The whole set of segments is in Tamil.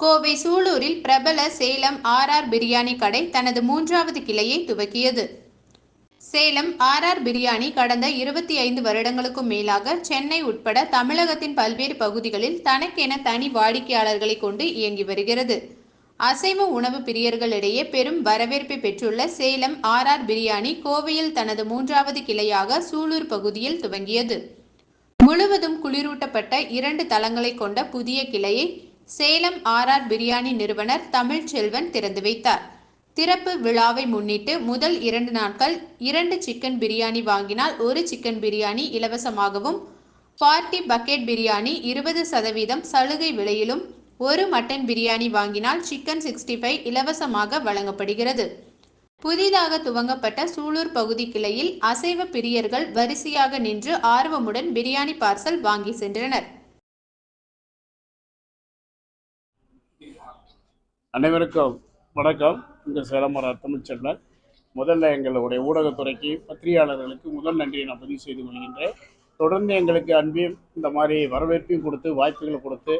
கோவை சூலூரில் பிரபல சேலம் ஆர்ஆர் பிரியாணி கடை தனது மூன்றாவது கிளையை துவக்கியது. சேலம் ஆர்ஆர் பிரியாணி கடந்த இருபத்தி ஐந்து வருடங்களுக்கும் மேலாக சென்னை உட்பட தமிழகத்தின் பல்வேறு பகுதிகளில் தனக்கென தனி வாடிக்கையாளர்களை கொண்டு இயங்கி வருகிறது. அசைவ உணவு பிரியர்களிடையே பெரும் வரவேற்பை பெற்றுள்ள சேலம் ஆர்ஆர் பிரியாணி கோவையில் தனது மூன்றாவது கிளையாக சூலூர் பகுதியில் துவங்கியது. முழுவதும் குளிரூட்டப்பட்ட இரண்டு தளங்களை கொண்ட புதிய கிளையை சேலம் ஆர்ஆர் பிரியாணி நிறுவனர் தமிழ்ச்செல்வன் திறந்து வைத்தார். திறப்பு விழாவை முன்னிட்டு முதல் இரண்டு நாட்கள் இரண்டு சிக்கன் பிரியாணி வாங்கினால் ஒரு சிக்கன் பிரியாணி இலவசமாகவும் பார்ட்டி பக்கெட் பிரியாணி இருபது சதவீதம் சலுகை விலையிலும் ஒரு மட்டன் பிரியாணி வாங்கினால் சிக்கன் சிக்ஸ்டி ஃபைவ் இலவசமாக வழங்கப்படுகிறது. புதிதாக துவங்கப்பட்ட சூலூர் பகுதி கிளையில் அசைவ பிரியர்கள் வரிசையாக நின்று ஆர்வமுடன் பிரியாணி பார்சல் வாங்கி சென்றனர். அனைவருக்கும் வணக்கம். இந்த சேலமர தமிழ்ச்செல்வன் முதல்ல எங்களுடைய ஊடகத்துறைக்கு பத்திரிகையாளர்களுக்கு முதல் நன்றியை நான் பதிவு செய்து கொள்கின்றேன். தொடர்ந்து எங்களுக்கு அன்பையும் இந்த மாதிரி வரவேற்பையும் கொடுத்து வாய்ப்புகளை கொடுத்து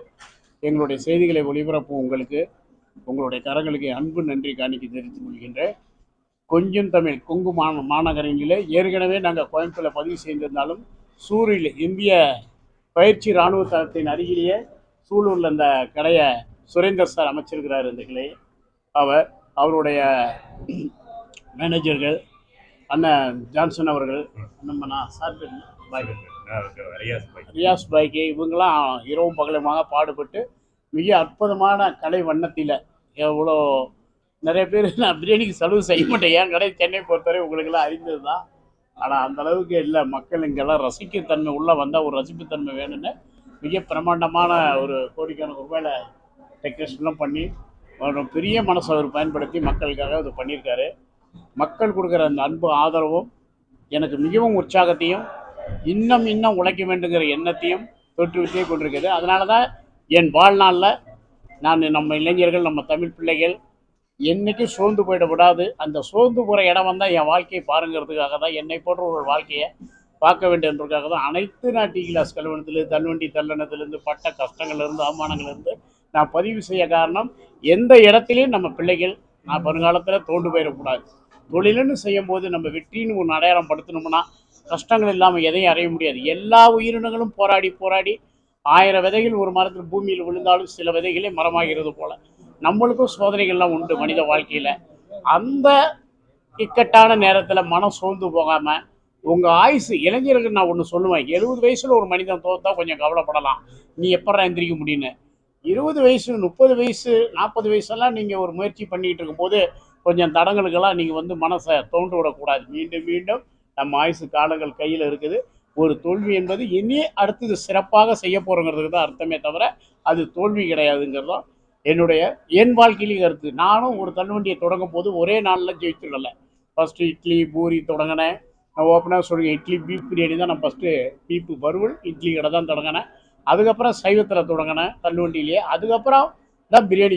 எங்களுடைய செய்திகளை ஒளிபரப்பும் உங்களுக்கு உங்களுடைய கரங்களுக்கு அன்பு நன்றி காணிக்க தெரிவித்துக் கொள்கின்றேன். கொஞ்சம் தமிழ் கொங்கு மா மாநகரங்களில் ஏற்கனவே நாங்கள் கோயம்புத்தூரில் பதிவு செய்திருந்தாலும் சூரில் இந்திய பயிற்சி இராணுவ தளத்தின் அருகிலேயே சூலூரில் அந்த கடையை சுரேந்தர் சார் அமைச்சிருக்கிறார் இந்த கிளையை அவர் அவருடைய மேனேஜர்கள் அண்ணன் ஜான்சன் அவர்கள் நம்ம நான் சார் பேர் ரியாஸ் பாய்க்கு இவங்கெல்லாம் இரவும் பகலுமாக பாடுபட்டு மிக அற்புதமான கலை வண்ணத்தில் எவ்வளோ நிறைய பேர் நான் பிரியாணிக்கு செலவு செய்ய மாட்டேன். என் கடை சென்னை பொறுத்தவரை உங்களுக்கெல்லாம் அறிந்தது தான். ஆனால் அந்த அளவுக்கு இல்லை. மக்கள் இங்கெல்லாம் ரசிக்கத்தன்மை உள்ளே வந்தால் ஒரு ரசிப்புத்தன்மை வேணும்னு மிக பிரமாண்டமான ஒரு கோடிக்கணக்கு ரூபாயில் டெக்கரேஷன்லாம் பண்ணி ஒரு பெரிய மனசை அவர் பயன்படுத்தி மக்களுக்காக அது பண்ணியிருக்காரு. மக்கள் கொடுக்குற அந்த அன்பு ஆதரவும் எனக்கு மிகவும் உற்சாகத்தையும் இன்னும் இன்னும் உழைக்க வேண்டுங்கிற எண்ணத்தையும் தோற்றுவித்தே கொண்டிருக்குது. அதனால தான் என் வாழ்நாளில் நான் நம்ம இளைஞர்கள் நம்ம தமிழ் பிள்ளைகள் என்றைக்கும் சோர்ந்து போயிடக்கூடாது அந்த சோர்ந்து போகிற இடம் வந்தால் என் வாழ்க்கையை பாருங்கிறதுக்காக தான் என்னை போன்ற ஒரு வாழ்க்கையை பார்க்க வேண்டியதுக்காக தான் அனைத்து நான் டீ கிளாஸ் கல்வனத்துலேருந்து தள்ளுவண்டி தள்ளனத்துலேருந்து பட்ட கஷ்டங்கள்லேருந்து அவமானங்கள்லேருந்து நான் பதிவு செய்ய காரணம் எந்த இடத்துலையும் நம்ம பிள்ளைகள் நான் வருங்காலத்தில் தோண்டு போயிடக்கூடாது. தொழிலுன்னு செய்யும்போது நம்ம வெற்றின்னு ஒன்று அடையாளம் படுத்தணும்னா கஷ்டங்கள் இல்லாமல் எதையும் அடைய முடியாது. எல்லா உயிரினங்களும் போராடி போராடி ஆயிரம் விதைகள் ஒரு மரத்தில் பூமியில் விழுந்தாலும் சில விதைகளே மரமாகிறது போல. நம்மளுக்கும் சோதனைகள்லாம் உண்டு மனித வாழ்க்கையில். அந்த இக்கட்டான நேரத்தில் மனம் சோர்ந்து போகாமல் உங்கள் ஆயுசு இளைஞர்களுக்கு நான் ஒன்று சொல்லுவேன். எழுபது வயசில் ஒரு மனிதன் தோத்தா கொஞ்சம் கவலைப்படலாம். நீ எப்படா எந்திரிக்க முடியும்னு? இருபது வயசு முப்பது வயசு நாற்பது வயசெல்லாம் நீங்கள் ஒரு முயற்சி பண்ணிகிட்டு இருக்கும்போது கொஞ்சம் தடங்களுக்கெல்லாம் நீங்கள் வந்து மனசை தோண்டு விடக்கூடாது. மீண்டும் மீண்டும் நம்ம ஆயுசு காலங்கள் கையில் இருக்குது. ஒரு தோல்வி என்பது இனியே அடுத்தது சிறப்பாக செய்ய போகிறோங்கிறதுக்கு தான் அர்த்தமே தவிர அது தோல்வி கிடையாதுங்கிறதும் என்னுடைய என் வாழ்க்கையிலையும் கருத்து. நானும் ஒரு தள்ளுவண்டியை தொடங்கும் போது ஒரே நாளில் ஜெயிச்சிடல ஃபஸ்ட்டு இட்லி பூரி தொடங்கினேன். நான் ஓப்பனாக சொல்லுங்கள் இட்லி பீஃப் பிரியாணி தான் நான் ஃபஸ்ட்டு பீப்பு வறுவல் இட்லி கடை தான் தொடங்கினேன். அதுக்கப்புறம் சைவத்தில் தொடங்கினேன் தள்ளுவண்டியிலேயே அதுக்கப்புறம் தான் பிரியாணி